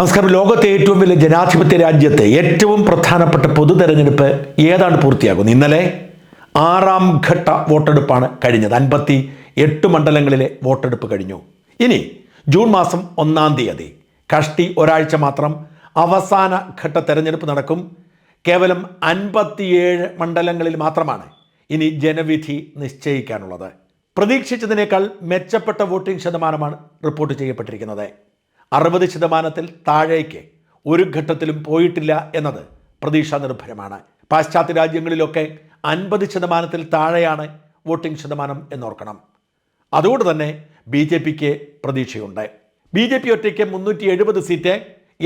നമസ്കാരം. ലോകത്തെ ഏറ്റവും വലിയ ജനാധിപത്യ രാജ്യത്തെ ഏറ്റവും പ്രധാനപ്പെട്ട പൊതു തെരഞ്ഞെടുപ്പ് ഏതാണ് പൂർത്തിയാകുന്നത്? ഇന്നലെ ആറാം ഘട്ട വോട്ടെടുപ്പാണ് കഴിഞ്ഞത്. അൻപത്തി എട്ട് മണ്ഡലങ്ങളിലെ വോട്ടെടുപ്പ് കഴിഞ്ഞു. ഇനി ജൂൺ മാസം ഒന്നാം തീയതി കഷ്ടി ഒരാഴ്ച മാത്രം അവസാന ഘട്ട തെരഞ്ഞെടുപ്പ് നടക്കും. കേവലം അൻപത്തിയേഴ് മണ്ഡലങ്ങളിൽ മാത്രമാണ് ഇനി ജനവിധി നിശ്ചയിക്കാനുള്ളത്. പ്രതീക്ഷിച്ചതിനേക്കാൾ മെച്ചപ്പെട്ട വോട്ടിംഗ് ശതമാനമാണ് റിപ്പോർട്ട് ചെയ്യപ്പെട്ടിരിക്കുന്നത്. അറുപത് ശതമാനത്തിൽ താഴേക്ക് ഒരു ഘട്ടത്തിലും പോയിട്ടില്ല എന്നത് പ്രതീക്ഷ നിർഭരമാണ്. പാശ്ചാത്യ രാജ്യങ്ങളിലൊക്കെ അൻപത് ശതമാനത്തിൽ താഴെയാണ് വോട്ടിംഗ് ശതമാനം എന്നോർക്കണം. അതുകൊണ്ട് തന്നെ ബി ജെ പിക്ക് പ്രതീക്ഷയുണ്ട്. ബി ജെ പി ഒറ്റയ്ക്ക് മുന്നൂറ്റി എഴുപത് സീറ്റ്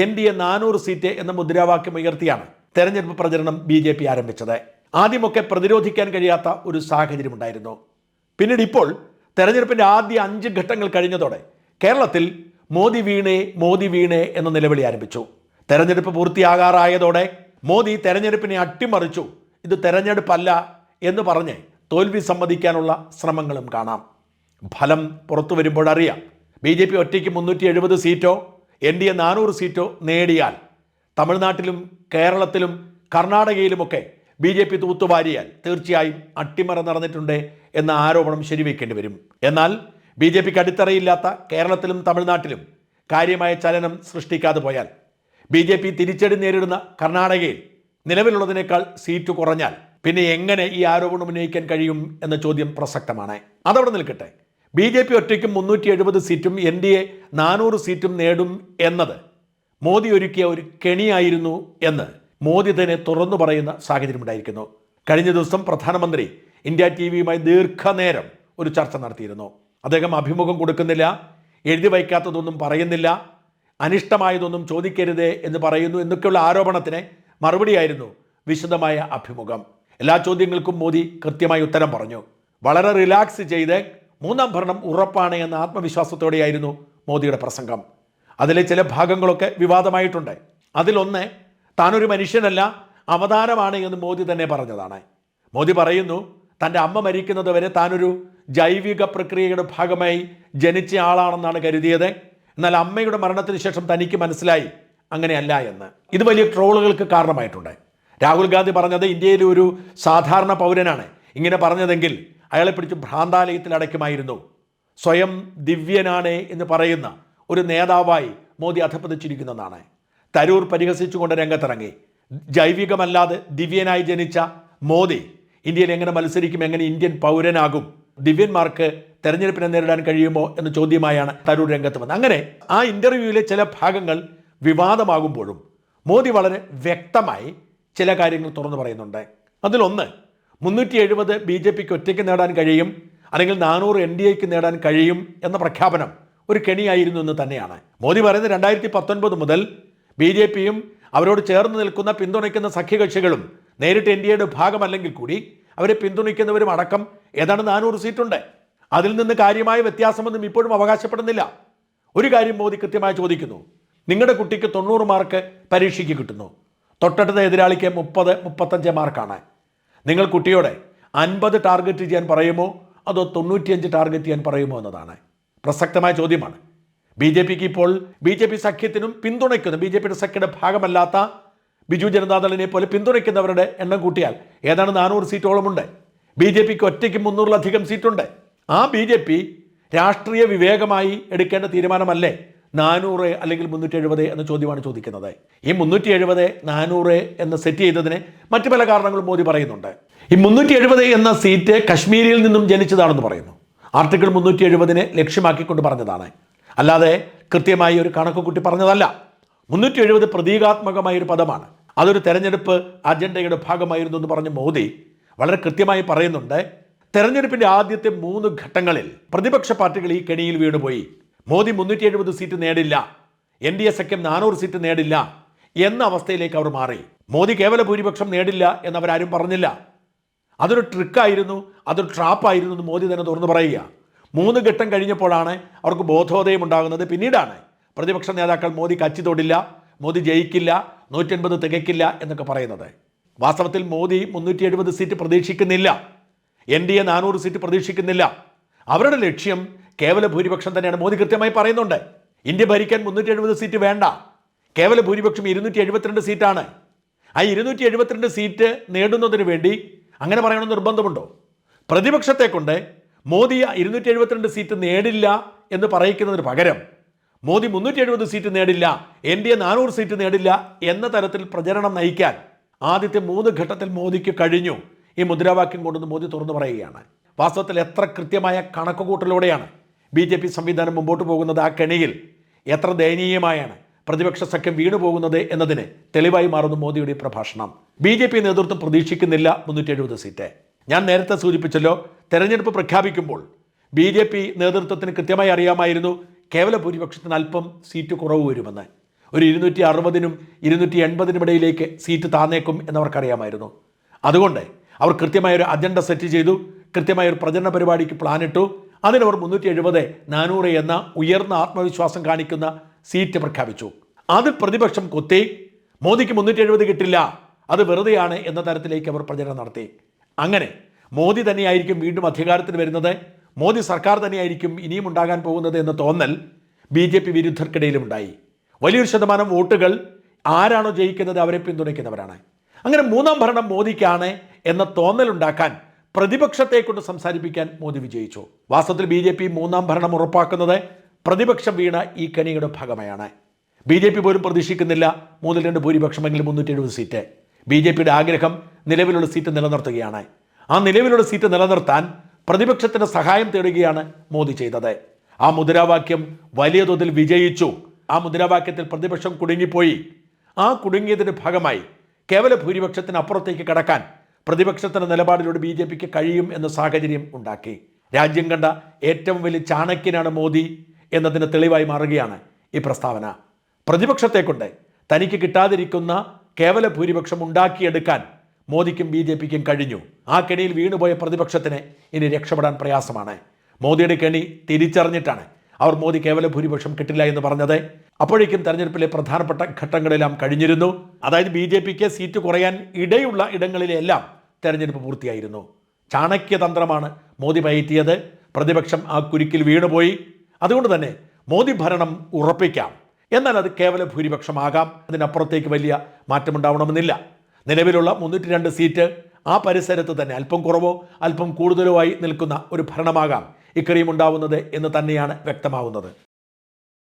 എൻ ഡി എ നാനൂറ് സീറ്റ് എന്ന മുദ്രാവാക്യം ഉയർത്തിയാണ് തെരഞ്ഞെടുപ്പ് പ്രചരണം ബി ജെ പി ആരംഭിച്ചത്. ആദ്യമൊക്കെ പ്രതിരോധിക്കാൻ കഴിയാത്ത ഒരു സാഹചര്യമുണ്ടായിരുന്നു. പിന്നീട് ഇപ്പോൾ തെരഞ്ഞെടുപ്പിന്റെ ആദ്യ അഞ്ച് ഘട്ടങ്ങൾ കഴിഞ്ഞതോടെ കേരളത്തിൽ മോദി വീണേ മോദി വീണേ എന്ന നിലവിളി ആരംഭിച്ചു. തെരഞ്ഞെടുപ്പ് പൂർത്തിയാകാറായതോടെ മോദി തെരഞ്ഞെടുപ്പിനെ അട്ടിമറിച്ചു. ഇത് തെരഞ്ഞെടുപ്പല്ല എന്ന് പറഞ്ഞ് തോൽവി സമ്മതിക്കാനുള്ള ശ്രമങ്ങളും കാണാം. ഫലം പുറത്തു വരുമ്പോഴറിയാം ബി ജെ പി ഒറ്റയ്ക്ക് മുന്നൂറ്റി എഴുപത് സീറ്റോ എൻ ഡി എ നാനൂറ് സീറ്റോ നേടിയാൽ തമിഴ്നാട്ടിലും കേരളത്തിലും കർണാടകയിലുമൊക്കെ ബി ജെ പി തൂത്തുവാരിയാൽ തീർച്ചയായും അട്ടിമറ നടന്നിട്ടുണ്ട് എന്ന ആരോപണം ശരിവെക്കേണ്ടി വരും. എന്നാൽ ബി ജെ പിക്ക് അടിത്തറയില്ലാത്ത കേരളത്തിലും തമിഴ്നാട്ടിലും കാര്യമായ ചലനം സൃഷ്ടിക്കാതെ പോയാൽ ബി ജെ പി തിരിച്ചടി നേരിടുന്ന കർണാടകയിൽ നിലവിലുള്ളതിനേക്കാൾ സീറ്റ് കുറഞ്ഞാൽ പിന്നെ എങ്ങനെ ഈ ആരോപണം ഉന്നയിക്കാൻ കഴിയും എന്ന ചോദ്യം പ്രസക്തമാണ്. അതവിടെ നിൽക്കട്ടെ. ബി ജെ പി ഒറ്റയ്ക്കും മുന്നൂറ്റി എഴുപത് സീറ്റും എൻ ഡി എ നാനൂറ് സീറ്റും നേടും എന്നത് മോദി ഒരുക്കിയ ഒരു കെണിയായിരുന്നു എന്ന് മോദി തന്നെ തുറന്നു പറയുന്ന സാഹചര്യമുണ്ടായിരിക്കുന്നു കഴിഞ്ഞ ദിവസം പ്രധാനമന്ത്രി ഇന്ത്യ ടി വിയുമായി ദീർഘനേരം ഒരു ചർച്ച നടത്തിയിരുന്നു. അദ്ദേഹം അഭിമുഖം കൊടുക്കുന്നില്ല എഴുതി വയ്ക്കാത്തതൊന്നും പറയുന്നില്ല അനിഷ്ടമായതൊന്നും ചോദിക്കരുത് എന്ന് പറയുന്നു എന്നൊക്കെയുള്ള ആരോപണത്തിന് മറുപടിയായിരുന്നു വിശദമായ അഭിമുഖം. എല്ലാ ചോദ്യങ്ങൾക്കും മോദി കൃത്യമായി ഉത്തരം പറഞ്ഞു. വളരെ റിലാക്സ് ചെയ്ത് മൂന്നാം ഭരണം ഉറപ്പാണ് എന്ന ആത്മവിശ്വാസത്തോടെയായിരുന്നു മോദിയുടെ പ്രസംഗം. അതിലെ ചില ഭാഗങ്ങളൊക്കെ വിവാദമായിട്ടുണ്ട്. അതിലൊന്ന് താനൊരു മനുഷ്യനല്ല അവതാരമാണ് എന്ന് മോദി തന്നെ പറഞ്ഞതാണ്. മോദി പറയുന്നു തന്റെ അമ്മ മരിക്കുന്നത് വരെ താനൊരു ജൈവിക പ്രക്രിയയുടെ ഭാഗമായി ജനിച്ച ആളാണെന്നാണ് കരുതിയത്. എന്നാൽ അമ്മയുടെ മരണത്തിന് ശേഷം തനിക്ക് മനസ്സിലായി അങ്ങനെയല്ല എന്ന്. ഇത് വലിയ ട്രോളുകൾക്ക് കാരണമായിട്ടുണ്ട്. രാഹുൽ ഗാന്ധി പറഞ്ഞത് ഇന്ത്യയിലെ ഒരു സാധാരണ പൗരനാണ്. ഇങ്ങനെ പറഞ്ഞതെങ്കിൽ അയാളെ പിടിച്ച് ഭ്രാന്താലയത്തിൽ അടയ്ക്കുമായിരുന്നു. സ്വയം ദിവ്യനാണ് എന്ന് പറയുന്ന ഒരു നേതാവായി മോദി അധപ്പതിച്ചിരിക്കുന്നതാണ് തരൂർ പരിഹസിച്ചുകൊണ്ട് രംഗത്തിറങ്ങി. ജൈവികമല്ലാതെ ദിവ്യനായി ജനിച്ച മോദി ഇന്ത്യയിൽ എങ്ങനെ മത്സരിക്കും എങ്ങനെ ഇന്ത്യൻ പൗരനാകും ദിവ്യന്മാർക്ക് തെരഞ്ഞെടുപ്പിനെ നേരിടാൻ കഴിയുമോ എന്ന ചോദ്യമായാണ് തരൂർ രംഗത്ത് വന്നത്. അങ്ങനെ ആ ഇന്റർവ്യൂവിലെ ചില ഭാഗങ്ങൾ വിവാദമാകുമ്പോഴും മോദി വളരെ വ്യക്തമായി ചില കാര്യങ്ങൾ തുറന്നു പറയുന്നുണ്ട്. അതിലൊന്ന് മുന്നൂറ്റി എഴുപത് ബി ജെ പിക്ക് ഒറ്റയ്ക്ക് നേടാൻ കഴിയും അല്ലെങ്കിൽ നാനൂറ് എൻ ഡി എക്ക് നേടാൻ കഴിയും എന്ന പ്രഖ്യാപനം ഒരു കെണിയായിരുന്നു എന്ന് തന്നെയാണ്. മോദി പറയുന്നത് രണ്ടായിരത്തി പത്തൊൻപത് മുതൽ ബി ജെ പിയും അവരോട് ചേർന്ന് നിൽക്കുന്ന പിന്തുണയ്ക്കുന്ന സഖ്യകക്ഷികളും നേരിട്ട് എൻ ഡി എയുടെ ഭാഗമല്ലെങ്കിൽ കൂടി അവരെ പിന്തുണയ്ക്കുന്നവരും അടക്കം ഏതാണ്ട് നാനൂറ് സീറ്റുണ്ട്. അതിൽ നിന്ന് കാര്യമായ വ്യത്യാസമൊന്നും ഇപ്പോഴും അവകാശപ്പെടുന്നില്ല. ഒരു കാര്യം മോദി കൃത്യമായി ചോദിക്കുന്നു. നിങ്ങളുടെ കുട്ടിക്ക് തൊണ്ണൂറ് മാർക്ക് പരീക്ഷയ്ക്ക് കിട്ടുന്നു. തൊട്ടടുത്ത എതിരാളിക്ക് മുപ്പത് മുപ്പത്തഞ്ച് മാർക്കാണ്. നിങ്ങൾ കുട്ടിയോടെ അൻപത് ടാർഗറ്റ് ചെയ്യാൻ പറയുമോ? അതോ തൊണ്ണൂറ്റിയഞ്ച് ടാർഗറ്റ് ചെയ്യാൻ പറയുമോ എന്നതാണ്. പ്രസക്തമായ ചോദ്യമാണ്. ബി ജെ പിക്ക് ഇപ്പോൾ ബി ജെ പി സഖ്യത്തിനും പിന്തുണയ്ക്കുന്ന. ബി ജെ പിയുടെ സഖ്യയുടെ ഭാഗമല്ലാത്ത ബിജു ജനതാദളിനെ പോലെ പിന്തുണയ്ക്കുന്നവരുടെ എണ്ണം കൂട്ടിയാൽ ഏതാണ് നാനൂറ് സീറ്റോളമുണ്ട്. ബി ജെ പിക്ക് ഒറ്റയ്ക്ക് മുന്നൂറിലധികം സീറ്റുണ്ട്. ആ ബി ജെ പി രാഷ്ട്രീയ വിവേകമായി എടുക്കേണ്ട തീരുമാനമല്ലേ നാനൂറ് അല്ലെങ്കിൽ മുന്നൂറ്റി എഴുപത് എന്ന ചോദ്യമാണ് ചോദിക്കുന്നത്. ഈ മുന്നൂറ്റി എഴുപത് നാനൂറ് എന്ന് സെറ്റ് ചെയ്തതിന് മറ്റു പല കാരണങ്ങളും മോദി പറയുന്നുണ്ട്. ഈ മുന്നൂറ്റി എഴുപത് എന്ന സീറ്റ് കശ്മീരിൽ നിന്നും ജനിച്ചതാണെന്ന് പറയുന്നു. ആർട്ടിക്കിൾ മുന്നൂറ്റി എഴുപതിനെ ലക്ഷ്യമാക്കിക്കൊണ്ട് പറഞ്ഞതാണ്. അല്ലാതെ കൃത്യമായി ഒരു കണക്ക് കൂട്ടി പറഞ്ഞതല്ല. മുന്നൂറ്റി എഴുപത് പ്രതീകാത്മകമായ ഒരു പദമാണ്. അതൊരു തെരഞ്ഞെടുപ്പ് അജണ്ടയുടെ ഭാഗമായിരുന്നു എന്ന് പറഞ്ഞ മോദി വളരെ കൃത്യമായി പറയുന്നുണ്ട്. തെരഞ്ഞെടുപ്പിന്റെ ആദ്യത്തെ മൂന്ന് ഘട്ടങ്ങളിൽ പ്രതിപക്ഷ പാർട്ടികൾ ഈ കെണിയിൽ വീണുപോയി. മോദി മുന്നൂറ്റി എഴുപത് സീറ്റ് നേടില്ല. എൻ ഡി എ സഖ്യം നാനൂറ് സീറ്റ് നേടില്ല എന്ന അവസ്ഥയിലേക്ക് അവർ മാറി. മോദി കേവല ഭൂരിപക്ഷം നേടില്ല എന്നവരാരും പറഞ്ഞില്ല. അതൊരു ട്രിക്കായിരുന്നു അതൊരു ട്രാപ്പായിരുന്നു എന്ന് മോദി തന്നെ തുറന്നു പറയുക. മൂന്ന് ഘട്ടം കഴിഞ്ഞപ്പോഴാണ് അവർക്ക് ബോധോദയം ഉണ്ടാകുന്നത്. പിന്നീടാണ് പ്രതിപക്ഷ നേതാക്കൾ മോദി കച്ചി തൊടില്ല മോദി ജയിക്കില്ല നൂറ്റൻപത് തികയ്ക്കില്ല എന്നൊക്കെ പറയുന്നത്. വാസ്തവത്തിൽ മോദി മുന്നൂറ്റി എഴുപത് സീറ്റ് പ്രതീക്ഷിക്കുന്നില്ല. എൻ ഡി എ നാനൂറ് സീറ്റ് പ്രതീക്ഷിക്കുന്നില്ല. അവരുടെ ലക്ഷ്യം കേവല ഭൂരിപക്ഷം തന്നെയാണ് മോദി കൃത്യമായി പറയുന്നുണ്ട്. ഇന്ത്യ ഭരിക്കാൻ മുന്നൂറ്റി എഴുപത് സീറ്റ് വേണ്ട. കേവല ഭൂരിപക്ഷം ഇരുന്നൂറ്റി എഴുപത്തിരണ്ട് സീറ്റാണ്. ആ ഇരുന്നൂറ്റി എഴുപത്തിരണ്ട് സീറ്റ് നേടുന്നതിന് വേണ്ടി അങ്ങനെ പറയണമെന്ന് നിർബന്ധമുണ്ടോ? പ്രതിപക്ഷത്തെ കൊണ്ട് മോദി ഇരുന്നൂറ്റി എഴുപത്തിരണ്ട് സീറ്റ് നേടില്ല എന്ന് പറയിക്കുന്നതിന് പകരം മോദി മുന്നൂറ്റി എഴുപത് സീറ്റ് നേടില്ല എൻ ഡി എ നാനൂറ് സീറ്റ് നേടില്ല എന്ന തരത്തിൽ പ്രചരണം നയിക്കാൻ ആദ്യത്തെ മൂന്ന് ഘട്ടത്തിൽ മോദിക്ക് കഴിഞ്ഞു. ഈ മുദ്രാവാക്യം കൊണ്ടുവന്ന് മോദി തുറന്നു പറയുകയാണ്. വാസ്തവത്തിൽ എത്ര കൃത്യമായ കണക്കുകൂട്ടലോടെയാണ് ബി ജെ പി സംവിധാനം മുമ്പോട്ട് പോകുന്നത് ആ കെണിയിൽ. എത്ര ദയനീയമായാണ് പ്രതിപക്ഷ സഖ്യം വീണു പോകുന്നത് എന്നതിന് തെളിവായി മാറുന്നു മോദിയുടെ പ്രഭാഷണം. ബി ജെ പി നേതൃത്വം പ്രതീക്ഷിക്കുന്നില്ല മുന്നൂറ്റി എഴുപത് സീറ്റ്. ഞാൻ നേരത്തെ സൂചിപ്പിച്ചല്ലോ തെരഞ്ഞെടുപ്പ് പ്രഖ്യാപിക്കുമ്പോൾ ബി ജെ പി നേതൃത്വത്തിന് കൃത്യമായി അറിയാമായിരുന്നു കേവല ഭൂരിപക്ഷത്തിന് അല്പം സീറ്റ് കുറവ് വരുമെന്ന്. ഒരു ഇരുന്നൂറ്റി അറുപതിനും ഇരുന്നൂറ്റി എൺപതിനും ഇടയിലേക്ക് സീറ്റ് താന്നേക്കും എന്നവർക്കറിയാമായിരുന്നു. അതുകൊണ്ട് അവർ കൃത്യമായ ഒരു അജണ്ട സെറ്റ് ചെയ്തു കൃത്യമായ ഒരു പ്രചരണ പരിപാടിക്ക് പ്ലാനിട്ടു അതിനവർ മുന്നൂറ്റി എഴുപത് നാനൂറ് എന്ന ഉയർന്ന ആത്മവിശ്വാസം കാണിക്കുന്ന സീറ്റ് പ്രഖ്യാപിച്ചു. അത് പ്രതിപക്ഷം കൊത്തി മോദിക്ക് മുന്നൂറ്റി എഴുപത് കിട്ടില്ല അത് വെറുതെയാണ് എന്ന തരത്തിലേക്ക് അവർ പ്രചരണം നടത്തി. അങ്ങനെ മോദി തന്നെയായിരിക്കും വീണ്ടും അധികാരത്തിൽ വരുന്നത്. മോദി സർക്കാർ തന്നെയായിരിക്കും ഇനിയും ഉണ്ടാകാൻ പോകുന്നത് എന്ന തോന്നൽ ബി ജെ പി വിരുദ്ധർക്കിടയിലും ഉണ്ടായി വലിയൊരു ശതമാനം വോട്ടുകൾ ആരാണോ ജയിക്കുന്നത് അവരെ പിന്തുണയ്ക്കുന്നവരാണ്. അങ്ങനെ മൂന്നാം ഭരണം മോദിക്കാണ് എന്ന തോന്നലുണ്ടാക്കാൻ പ്രതിപക്ഷത്തെ കൊണ്ട് സംസാരിപ്പിക്കാൻ മോദി വിജയിച്ചു. വാസ്തവത്തിൽ ബി ജെ പി മൂന്നാം ഭരണം ഉറപ്പാക്കുന്നത് പ്രതിപക്ഷം വീണ ഈ കനിയുടെ ഭാഗമായാണ്. ബി ജെ പി പോലും പ്രതീക്ഷിക്കുന്നില്ല മൂന്നിൽ രണ്ട് ഭൂരിപക്ഷമെങ്കിലും മുന്നൂറ്റി എഴുപത് സീറ്റ്. ബി ജെ പിയുടെ ആഗ്രഹം നിലവിലുള്ള സീറ്റ് നിലനിർത്തുകയാണ്. ആ നിലവിലുള്ള സീറ്റ് നിലനിർത്താൻ പ്രതിപക്ഷത്തിന്റെ സഹായം തേടുകയാണ് മോദി ചെയ്തത്. ആ മുദ്രാവാക്യം വലിയ തോതിൽ വിജയിച്ചു. ആ മുദ്രാവാക്യത്തിൽ പ്രതിപക്ഷം കുടുങ്ങിപ്പോയി. ആ കുടുങ്ങിയതിന്റെ ഭാഗമായി കേവല ഭൂരിപക്ഷത്തിന് അപ്പുറത്തേക്ക് കടക്കാൻ പ്രതിപക്ഷത്തിന്റെ നിലപാടിലൂടെ ബി ജെ പിക്ക് കഴിയും എന്ന സാഹചര്യം ഉണ്ടാക്കി. രാജ്യം കണ്ട ഏറ്റവും വലിയ ചാണക്യനാണ് മോദി എന്നതിന് തെളിവായി മാറുകയാണ് ഈ പ്രസ്താവന. പ്രതിപക്ഷത്തെക്കൊണ്ട് തനിക്ക് കിട്ടാതിരിക്കുന്ന കേവല ഭൂരിപക്ഷം ഉണ്ടാക്കിയെടുക്കാൻ മോദിക്കും ബി ജെ പിക്കും കഴിഞ്ഞു. ആ കെണിയിൽ വീണുപോയ പ്രതിപക്ഷത്തിന് ഇനി രക്ഷപ്പെടാൻ പ്രയാസമാണ്. മോദിയുടെ കെണി തിരിച്ചറിഞ്ഞിട്ടാണ് അവർ മോദി കേവല ഭൂരിപക്ഷം കിട്ടില്ല എന്ന് പറഞ്ഞത്. അപ്പോഴേക്കും തെരഞ്ഞെടുപ്പിലെ പ്രധാനപ്പെട്ട ഘട്ടങ്ങളെല്ലാം കഴിഞ്ഞിരുന്നു. അതായത് ബി ജെ പിക്ക് സീറ്റ് കുറയാൻ ഇടയുള്ള ഇടങ്ങളിലെല്ലാം തെരഞ്ഞെടുപ്പ് പൂർത്തിയായിരുന്നു. ചാണക്യതന്ത്രമാണ് മോദി പയറ്റിയത്. പ്രതിപക്ഷം ആ കുരുക്കിൽ വീണുപോയി. അതുകൊണ്ട് തന്നെ മോദി ഭരണം ഉറപ്പിക്കാം. എന്നാൽ അത് കേവല ഭൂരിപക്ഷമാകാം. അതിനപ്പുറത്തേക്ക് വലിയ മാറ്റമുണ്ടാവണമെന്നില്ല. നിലവിലുള്ള മുന്നൂറ്റി രണ്ട് സീറ്റ് ആ പരിസരത്ത് തന്നെ അല്പം കുറവോ അല്പം കൂടുതലോ ആയി നിൽക്കുന്ന ഒരു ഭരണമാകാം ഇക്കറിയും ഉണ്ടാവുന്നത് എന്ന് തന്നെയാണ് വ്യക്തമാവുന്നത്.